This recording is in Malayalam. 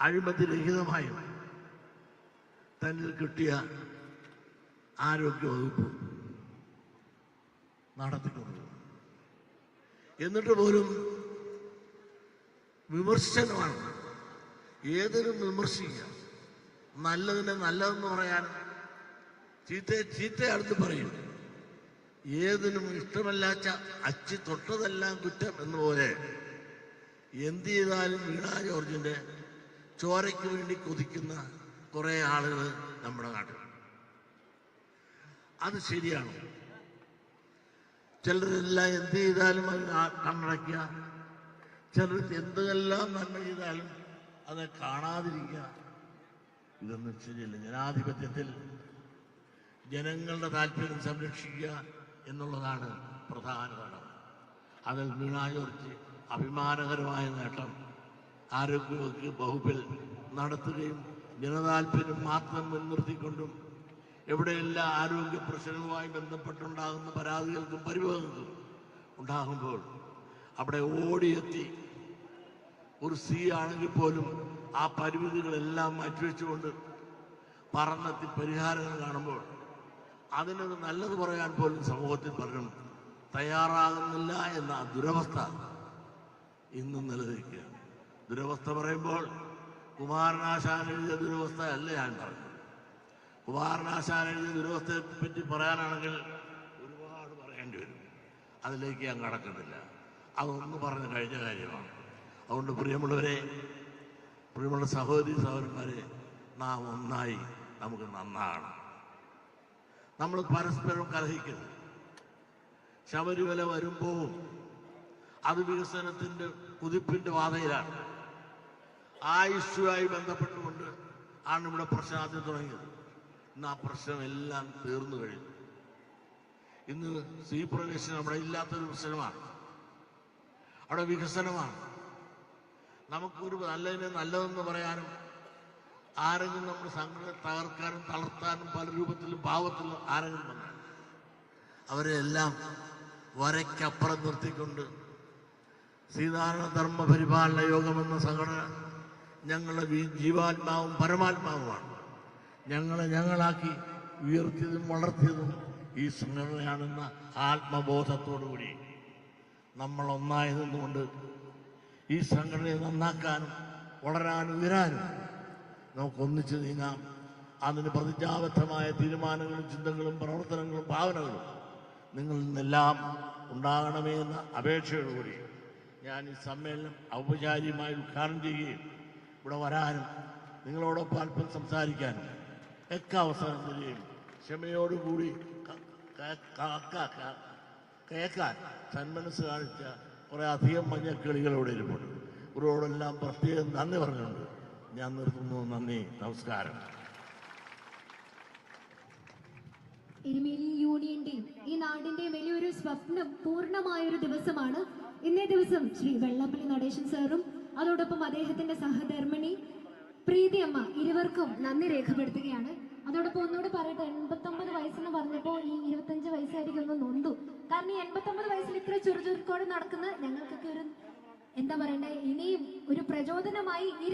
അഴിമതിരഹിതമായും തന്നിൽ കിട്ടിയ ആരോഗ്യവകുപ്പ് നടത്തിക്കൊണ്ടു. എന്നിട്ട് പോലും വിമർശനമാണ്. ഏതിനും വിമർശിക്കുക നല്ലതിനെ നല്ലതെന്ന് പറയാൻ ചീത്തയെ അടുത്ത് പറയും. ഏതിനും ഇഷ്ടമല്ലാച്ച അച്ചി തൊട്ടതെല്ലാം കുറ്റം എന്നുപോലെ എന്ത് ചെയ്താലും വീണാ ജോർജിന്റെ ചോരയ്ക്ക് വേണ്ടി കൊതിക്കുന്ന കുറെ ആളുകൾ നമ്മുടെ നാട്ടിൽ. അത് ശരിയാണ്? ചിലരെല്ലാം എന്ത് ചെയ്താലും അത് കണ്ണടയ്ക്കുക. ചിലർ എന്തെല്ലാം നന്മ ചെയ്താലും അത് കാണാതിരിക്കുക. ഇതൊന്നും ശരിയല്ല. ജനാധിപത്യത്തിൽ ജനങ്ങളുടെ താല്പര്യം സംരക്ഷിക്കുക എന്നുള്ളതാണ് പ്രധാന ഘടകം. അതിൽ വീണ ജോർജ് അഭിമാനകരമായ നേട്ടം ആരോഗ്യവകുപ്പ് വകുപ്പിൽ നടത്തുകയും ജനതാല്പര്യം മാത്രം മുൻനിർത്തിക്കൊണ്ടും എവിടെയെല്ലാം ആരോഗ്യ പ്രശ്നവുമായി ബന്ധപ്പെട്ടുണ്ടാകുന്ന പരാതികൾക്കും പരിഭവങ്ങൾക്കും ഉണ്ടാകുമ്പോൾ അവിടെ ഓടിയെത്തി ഒരു സി ആണെങ്കിൽ പോലും ആ പരിമിതികളെല്ലാം മാറ്റിവെച്ചുകൊണ്ട് പറഞ്ഞെത്തി പരിഹാരങ്ങൾ കാണുമ്പോൾ അതിനൊരു നല്ലത് പറയാൻ പോലും സമൂഹത്തിൽ പലരും തയ്യാറാകുന്നില്ല എന്ന ദുരവസ്ഥ ഇന്നും നിലനിൽക്കുക ദുരവസ്ഥ പറയുമ്പോൾ കുമാരനാശാൻ എഴുതിയ ദുരവസ്ഥ അല്ല ഞാൻ പറഞ്ഞത്? കുമാരനാശാൻ എഴുതിയ ദുരവസ്ഥയെ പറ്റി പറയാനാണെങ്കിൽ ഒരുപാട് പറയേണ്ടി വരും. അതിലേക്ക് ഞാൻ കടക്കുന്നില്ല. അതൊന്ന് പറഞ്ഞ് കഴിഞ്ഞ കാര്യമാണ്. അതുകൊണ്ട് പ്രിയമുള്ളവരെ പ്രിയമുള്ള സഹോദരി സഹോദരന്മാരെ നാം ഒന്നായി നമുക്ക് നന്നാകണം. നമ്മൾ പരസ്പരം കലഹിക്കുന്നു ശബരിമല വരുമ്പോൾ അത് വികസനത്തിന്റെ കുതിപ്പിന്റെ പാതയിലാണ്. ആ ഇഷ്യൂ ബന്ധപ്പെട്ടുകൊണ്ട് ആണ് ഇവിടെ പ്രശ്നം ആദ്യം തുടങ്ങിയത്. ഇന്ന് ആ പ്രശ്നം എല്ലാം തീർന്നു കഴിഞ്ഞു. ഇന്ന് സ്ത്രീ പ്രവേശനം അവിടെ ഇല്ലാത്തൊരു പ്രശ്നമാണ്. അവിടെ വികസനമാണ്. നമുക്കൊരു നല്ലതിനെ നല്ലതെന്ന് പറയാനും ആരെങ്കിലും നമ്മുടെ സംഘടന തകർക്കാനും തളർത്താനും പല രൂപത്തിലും ഭാവത്തിലും ആരെങ്കിലും വന്നാൽ അവരെ എല്ലാം വരയ്ക്കപ്പുറം നിർത്തിക്കൊണ്ട് സീതാരണ ധർമ്മ പരിപാലന യോഗമെന്ന സംഘടന ഞങ്ങളുടെ ജീവാത്മാവും പരമാത്മാവുമാണ്. ഞങ്ങളെ ഞങ്ങളാക്കി ഉയർത്തിയതും വളർത്തിയതും ഈ സംഘടനയാണെന്ന ആത്മബോധത്തോടുകൂടി നമ്മൾ ഒന്നായതുകൊണ്ട് ഈ സംഘടനയെ നന്നാക്കാനും വളരാനും ഉയരാനും നമുക്ക് ഒന്നിച്ച് നീങ്ങാം. അതിന് പ്രതിജ്ഞാബദ്ധമായ തീരുമാനങ്ങളും ചിന്തകളും പ്രവർത്തനങ്ങളും ഭാവനകളും നിങ്ങളിൽ നിന്നെല്ലാം ഉണ്ടാകണമേ എന്ന അപേക്ഷയോടുകൂടി ഞാൻ ഈ സമ്മേളനം ഔപചാരികമായി ഉദ്ഘാടനം ചെയ്യുകയും ഇവിടെ വരാനും നിങ്ങളോടൊപ്പം അല്പം സംസാരിക്കാനും ഒക്കെ അവസരം തരികയും ക്ഷമയോടുകൂടി ക- ക- ക- ക- ക- കേൾക്കാൻ സന്മനസ് കാണിച്ച കുറെ അധികം മഞ്ഞക്കിളികൾ ഇവിടെ ഇരിപ്പുണ്ട്. ഇവരോടെല്ലാം പ്രത്യേകം നന്ദി പറഞ്ഞുകൊണ്ട് ഞാൻ നിർത്തുന്നു. നന്ദി. നമസ്കാരം. എരുമേലി യൂണിയന്റെയും ഈ നാടിന്റെയും വലിയൊരു സ്വപ്നം പൂർണമായൊരു ദിവസമാണ്. ഇന്നേ ദിവസം ശ്രീ വെള്ളാപ്പള്ളി നടേശൻ സാറും അതോടൊപ്പം അദ്ദേഹത്തിന്റെ സഹധർമ്മിണി പ്രീതി അമ്മ ഇരുവർക്കും നന്ദി രേഖപ്പെടുത്തുകയാണ്. അതോടൊപ്പം ഒന്നുകൂടെ പറയട്ടെ എൺപത്തൊമ്പത് വയസ്സെന്ന് പറഞ്ഞപ്പോൾ ഈ ഇരുപത്തഞ്ച് വയസ്സായിരിക്കും ഒന്ന് നൊന്തു. കാരണം ഈ എൺപത്തൊമ്പത് വയസ്സിൽ ഇത്ര ചുറുചുറുക്കോടെ നടക്കുന്നത് ഞങ്ങൾക്കൊക്കെ ഒരു എന്താ പറയണ്ടേ ഇനിയും ഒരു പ്രചോദനമായി